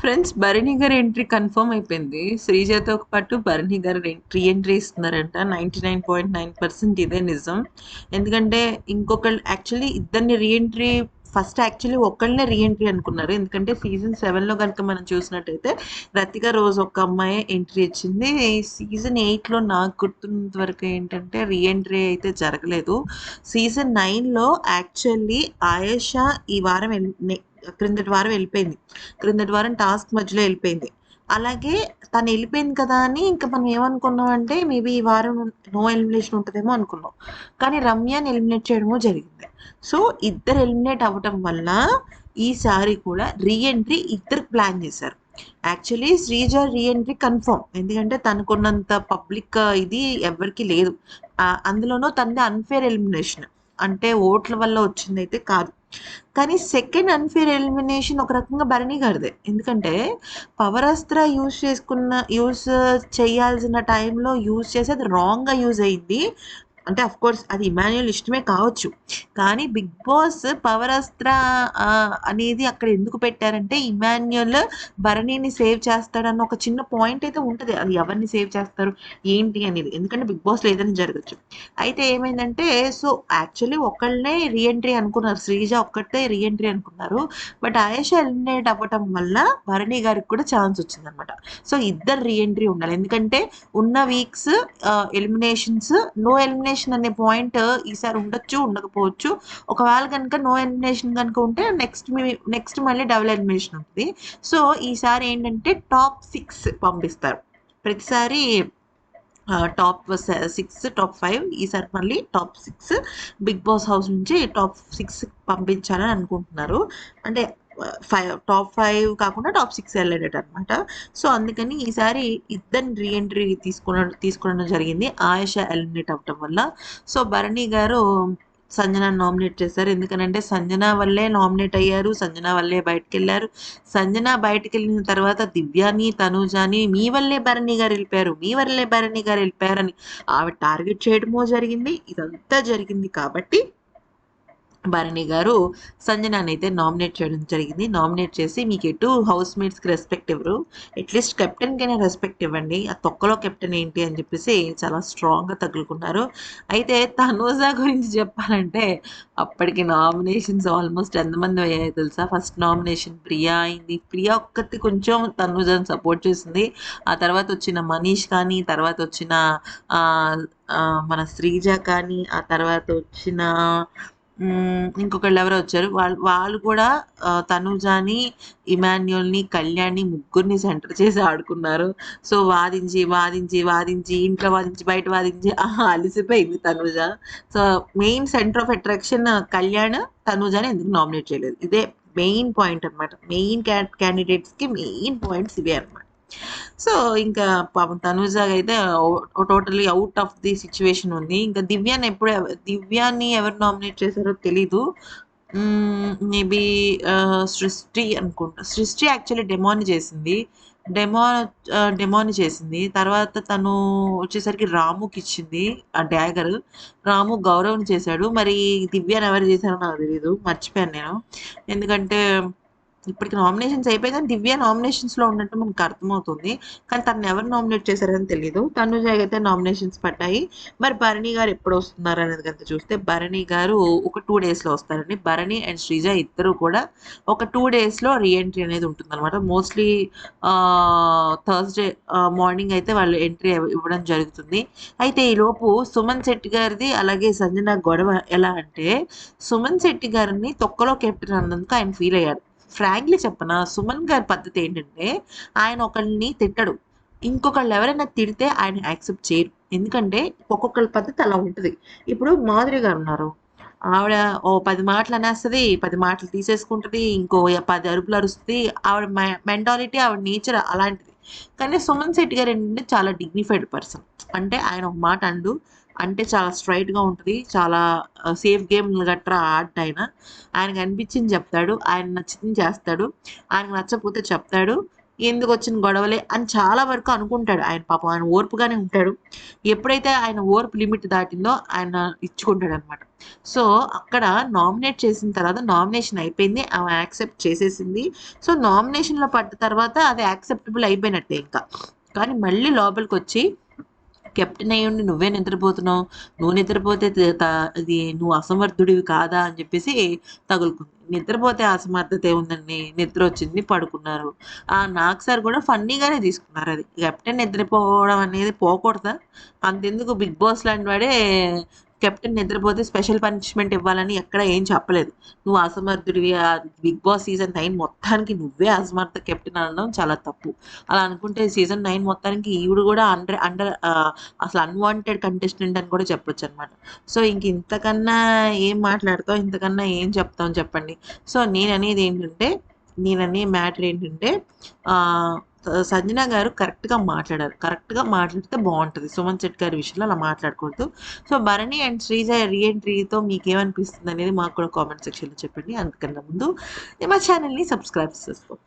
Friends Bharani గారి entry confirm అయిపోయింది. శ్రీజతో పాటు భరణి గారు re entry ఇస్తున్నారంట. Ninety nine point nine percent ఇదే నిజం. ఎందుకంటే ఇంకొకళ్ళు యాక్చువల్లీ ఇద్దరిని రీ ఎంట్రీ ఫస్ట్ యాక్చువల్లీ ఒక్కళ్ళనే రీ ఎంట్రీ అనుకున్నారు. ఎందుకంటే సీజన్ సెవెన్లో కనుక మనం చూసినట్టయితే రతిక రోజు ఒక అమ్మాయి ఎంట్రీ ఇచ్చింది. సీజన్ ఎయిట్లో నాకు గుర్తున్నంత వరకు ఏంటంటే రీ ఎంట్రీ అయితే జరగలేదు. సీజన్ నైన్లో యాక్చువల్లీ ఆయేషా ఈ వారం క్రిందటి వారం వెళ్ళిపోయింది. క్రిందటి వారం టాస్క్ మధ్యలో వెళ్ళిపోయింది. అలాగే తను వెళ్ళిపోయింది కదా అని ఇంకా మనం ఏమనుకున్నాం అంటే మేబీ ఈ వారం నో ఎలిమినేషన్ ఉంటుందేమో అనుకున్నాం. కానీ రమ్యని ఎలిమినేట్ చేయడమో జరిగింది. సో ఇద్దరు ఎలిమినేట్ అవ్వటం వల్ల ఈసారి కూడా రీఎంట్రీ ఇద్దరు ప్లాన్ చేశారు. యాక్చువల్లీ శ్రీజ రీఎంట్రీ కన్ఫర్మ్ ఎందుకంటే తనకున్నంత పబ్లిక్ ఇది ఎవరికి లేదు. అందులోనూ తనది అన్ఫేర్ ఎలిమినేషన్ అంటే ఓట్ల వల్ల వచ్చింది అయితే కాదు. కానీ సెకండ్ అన్ఫేర్ ఎలిమినేషన్ ఒక రకంగా భరణి గారిదే. ఎందుకంటే పవర్ అస్త్ర యూజ్ చేసుకున్న యూజ్ చేయాల్సిన టైంలో యూజ్ చేసి అది రాంగ్గా యూజ్ అయింది. అంటే అఫ్ కోర్స్ అది ఇమాన్యుల్ ఇష్టమే కావచ్చు. కానీ బిగ్ బాస్ పవర్ అస్త్ర అనేది అక్కడ ఎందుకు పెట్టారంటే ఇమాన్యుల్ భరణిని సేవ్ చేస్తాడన్న ఒక చిన్న పాయింట్ అయితే ఉంటుంది. అది ఎవరిని సేవ్ చేస్తారు? ఏంటి అనేది. ఎందుకంటే బిగ్ బాస్లో ఏదైనా జరగచ్చు. అయితే ఏమైందంటే సో యాక్చువల్లీ ఒకళ్ళనే రీఎంట్రీ అనుకున్నారు. శ్రీజ ఒక్కటే రీఎంట్రీ అనుకున్నారు. బట్ ఆయేష ఎలిమినేట్ అవ్వటం వల్ల భరణి గారికి కూడా ఛాన్స్ వచ్చిందనమాట సో ఇద్దరు రీఎంట్రీ ఉండాలి. ఎందుకంటే ఉన్న వీక్స్ ఎలిమినేషన్స్ నో ఎలిమినేషన్ అనే పాయింట్ ఈసారి ఉండొచ్చు ఉండకపోవచ్చు. ఒకవేళ కనుక నో ఎలిమినేషన్ కనుక ఉంటే నెక్స్ట్ నెక్స్ట్ మళ్ళీ డబుల్ ఎలిమినేషన్ ఉంటుంది. సో ఈసారి ఏంటంటే టాప్ సిక్స్ పంపిస్తారు. ప్రతిసారి టాప్ సిక్స్ టాప్ ఫైవ్ ఈసారి మళ్ళీ top six Bigg Boss house నుంచి టాప్ సిక్స్ పంపించాలని అనుకుంటున్నారు. అంటే ఫైవ్ టాప్ ఫైవ్ కాకుండా టాప్ సిక్స్ వెళ్ళేటట్టు అనమాట సో అందుకని ఈసారి ఇద్దరిని రీఎంట్రీ తీసుకున్న తీసుకోవడం జరిగింది. ఆయుష ఎలిమినేట్ అవ్వటం వల్ల. సో భరణి గారు సంజన నామినేట్ చేశారు. ఎందుకనంటే సంజన వల్లే నామినేట్ అయ్యారు. సంజన వల్లే బయటకు వెళ్ళారు సంజన బయటకు వెళ్ళిన తర్వాత దివ్యాని తనుజాని మీ వల్లే భరణి గారు వెళ్ళిపోయారు. మీ వల్లే భరణి గారు వెళ్ళిపోయారని ఆవిడ టార్గెట్ చేయడమో జరిగింది. ఇదంతా జరిగింది కాబట్టి భరణి గారు సంజనాన్ని అయితే నామినేట్ చేయడం జరిగింది. నామినేట్ చేసి మీకు ఎటు హౌస్ మేట్స్కి రెస్పెక్ట్ ఇవ్వరు. అట్లీస్ట్ కెప్టెన్కైనా రెస్పెక్ట్ ఇవ్వండి. ఆ తొక్కలో కెప్టెన్ ఏంటి అని చెప్పేసి చాలా స్ట్రాంగ్గా తగులుకున్నారు అయితే తనూజా గురించి చెప్పాలంటే అప్పటికి నామినేషన్స్ ఆల్మోస్ట్ ఎంతమంది అయ్యాయో తెలుసా? ఫస్ట్ నామినేషన్ ప్రియా అయింది. ప్రియా ఒక్కటి కొంచెం తనూజాని సపోర్ట్ చేసింది. ఆ తర్వాత వచ్చిన మనీష్ కానీ తర్వాత వచ్చిన మన శ్రీజ కానీ ఆ తర్వాత వచ్చిన ఇంకొకళ్ళు ఎవరో వచ్చారు. వాళ్ళు వాళ్ళు కూడా తనుజాని ఇమాన్యుల్ని కళ్యాణ్ని ముగ్గురిని సెంటర్ చేసి ఆడుకున్నారు. సో వాదించి వాదించి వాదించి ఇంట్లో వాదించి బయట వాదించి ఆహా, అలిసిపోయింది Tanuja. So main centre of attraction Kalyan తనుజాని ఎందుకు నామినేట్ చేయలేదు? ఇదే మెయిన్ పాయింట్ అనమాట మెయిన్ క్యాండిడేట్స్కి మెయిన్ పాయింట్స్ ఇవే అనమాట సో ఇంకా పాపం తనుజ అయితే totally out of the situation ఉంది. ఇంకా దివ్యాని ఎప్పుడు దివ్యాని ఎవరు నామినేట్ చేశారో తెలీదు. మేబీ సృష్టి అనుకుంటా. సృష్టి యాక్చువల్లీ డెమోని చేసింది. డెమో డెమోని చేసింది. తర్వాత తను వచ్చేసరికి రాముకి ఇచ్చింది ఆ డ్యాగర్. రాము గౌరవం చేశాడు. మరి దివ్యాని ఎవరు చేశారో నాకు తెలియదు మర్చిపోయాను నేను. ఎందుకంటే ఇప్పటికి నామినేషన్స్ అయిపోయిందని దివ్య నామినేషన్స్లో ఉన్నట్టు మనకు అర్థమవుతుంది. కానీ తను ఎవరు నామినేట్ చేశారని తెలియదు తనుజ అయితే నామినేషన్స్ పడ్డాయి. మరి భరణి గారు ఎప్పుడు వస్తున్నారు అనేది కనుక చూస్తే భరణి గారు ఒక టూ డేస్లో వస్తారండి. భరణి అండ్ శ్రీజ ఇద్దరు కూడా ఒక టూ డేస్లో రీఎంట్రీ అనేది ఉంటుంది అనమాట మోస్ట్లీ థర్స్డే మార్నింగ్ అయితే వాళ్ళు ఎంట్రీ ఇవ్వడం జరుగుతుంది. అయితే ఈ లోపు సుమన్ శెట్టి గారిది అలాగే సంజన గొడవ ఎలా అంటే సుమన్ శెట్టి గారిని తొక్కలో కెప్టెన్ అన్నందుకు ఆయన ఫీల్ అయ్యారు ఫ్రాంక్లీ చెప్పనా సుమన్ గారి పద్ధతి ఏంటంటే ఆయన ఒకళ్ళని తిట్టడు. ఇంకొకళ్ళు ఎవరైనా తిడితే ఆయన యాక్సెప్ట్ చేయరు. ఎందుకంటే ఒక్కొక్కళ్ళ పద్ధతి అలా ఉంటుంది. ఇప్పుడు మాధురి గారు ఉన్నారు. ఆవిడ ఓ పది మాటలు అనేస్తుంది పది మాటలు తీసేసుకుంటుంది ఇంకో పది అరుపులు అరుస్తుంది. ఆవిడ మెంటాలిటీ ఆవిడ నేచర్ అలాంటిది. కానీ సుమన్ శెట్టి గారు ఏంటంటే చాలా డిగ్నిఫైడ్ పర్సన్ అంటే ఆయన ఒక మాట అండు అంటే చాలా స్ట్రైట్గా ఉంటుంది. చాలా సేఫ్ గేమ్ గట్రా ఆట ఆయన ఆయనకు అనిపించింది చెప్తాడు. ఆయన నచ్చింది చేస్తాడు. ఆయనకు నచ్చకపోతే చెప్తాడు. ఎందుకు వచ్చిన గొడవలే అని చాలా వరకు అనుకుంటాడు. ఆయన పాపం ఆయన ఓర్పుగానే ఉంటాడు. ఎప్పుడైతే ఆయన ఓర్పు లిమిట్ దాటిందో ఆయన ఇచ్చుకుంటాడు అనమాట సో అక్కడ నామినేట్ చేసిన తర్వాత నామినేషన్ అయిపోయింది. ఆమె యాక్సెప్ట్ చేసేసింది. సో నామినేషన్లో పడ్డ తర్వాత అది యాక్సెప్టబుల్ అయిపోయినట్టే ఇంకా. కానీ మళ్ళీ లోపలికి వచ్చి కెప్టెన్ అయ్యి ఉండి నువ్వే నిద్రపోతున్నావు. నువ్వు నిద్రపోతే అది నువ్వు అసమర్థుడివి కాదా అని చెప్పేసి తగులుకుంది. నిద్రపోతే అసమర్థత ఏముందండి? నిద్ర వచ్చింది పడుకున్నారు. ఆ నాకు సార్ కూడా ఫన్నీగానే తీసుకున్నారు అది. కెప్టెన్ నిద్రపోవడం అనేది పోకూడదా? అంతెందుకు బిగ్ బాస్ లాంటి వాడే కెప్టెన్ నిద్రపోతే స్పెషల్ పనిష్మెంట్ ఇవ్వాలని ఎక్కడ ఏం చెప్పలేదు. నువ్వు అసమర్థుడివి ఆ బిగ్ బాస్ సీజన్ నైన్ మొత్తానికి నువ్వే అసమర్థ కెప్టెన్ అనడం చాలా తప్పు. అలా అనుకుంటే సీజన్ నైన్ మొత్తానికి ఈవిడ కూడా అండర్ అండర్ అసలు అన్వాంటెడ్ కంటెస్టెంట్ అని కూడా చెప్పొచ్చు అనమాట సో ఇంక ఇంతకన్నా ఏం మాట్లాడతావు ఇంతకన్నా ఏం చెప్తాం చెప్పండి. సో నేను అనేది ఏంటంటే నేననే మ్యాటర్ ఏంటంటే సంజన గారు కరెక్ట్గా మాట్లాడారు. కరెక్ట్గా మాట్లాడితే బాగుంటుంది సుమన్ శెట్ గారి విషయంలో అలా మాట్లాడకూడదు. సో భరణి అండ్ శ్రీజ రీఎంట్రీతో మీకు ఏమనిపిస్తుంది అనేది మాకు కూడా కామెంట్ సెక్షన్లో చెప్పండి. అందుకన్నా ముందు మా ఛానల్ని సబ్స్క్రైబ్ చేసుకోండి.